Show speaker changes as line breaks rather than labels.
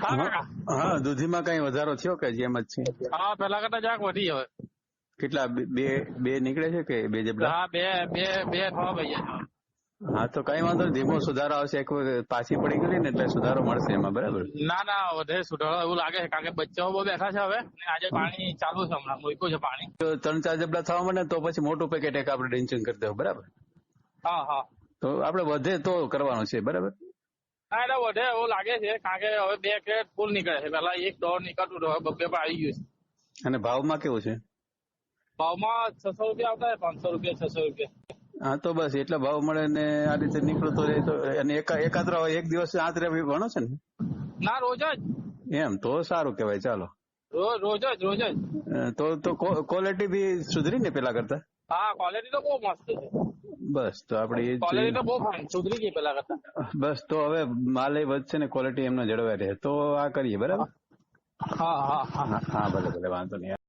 હા
હા દૂધીમાં કઈ વધારો થયો કે જેમ જ છે?
હા પેલા કરતા જાક વધી હવે.
કેટલા બે બે- નીકળે છે કે બે જબલા
હા બે બે બે થવા ભાઈ
હા તો કઈ વાંધો નહીં. ધીમો સુધારો આવશે. એક પાછી પડી ગયેલી ને એટલે સુધારો મળશે એમાં બરાબર?
ના ના વધે સુધારો. એવું લાગે છે કારણ કે બચ્ચાઓ બહુ બેઠા છે હવે. આજે પાણી ચાલુ છે હમણાં. મૂક્યું છે પાણી.
તો ત્રણ ચાર જબડા થવા મળે તો પછી મોટું પેકેટ એક આપણે ડિન્ચિંગ કરી દેવું બરાબર?
હા હા.
તો આપણે વધે તો કરવાનું છે બરાબર?
હા એટલે વધે એવું લાગે છે કારણ કે હવે બે ક્રેટ ફૂલ નીકળે છે. પેલા એક દોઢ નીકળતું હવે બબ્બે પર આવી ગયું છે.
અને ભાવમાં કેવું છે?
ભાવમાં છસો રૂપિયા આવતા પાંચસો રૂપિયા છસો રૂપિયા.
હા તો બસ એટલા ભાવ મળે ને આ રીતે નીકળતો રહે તો અને એકાદરા હોય એક દિવસ આંતરે ભણો છે ને?
ના રોજ જ.
એમ તો સારું કેવાય ચાલો.
રોજ રોજ જ રોજ જ.
તો તો ક્વોલિટી બી સુધરી ને પેલા કરતા?
હા ક્વોલિટી તો બહુ મસ્ત છે.
બસ તો આપણે એ
ક્વોલિટી બહુ સુધરી ગઈ પેલા કરતા.
બસ તો હવે માલ એ વધશે ને ક્વોલિટી એમને જળવાઈ રહે. તો આ કરીએ બરાબર?
હા.
હા હા ભલે ભલે વાંધો નહીં.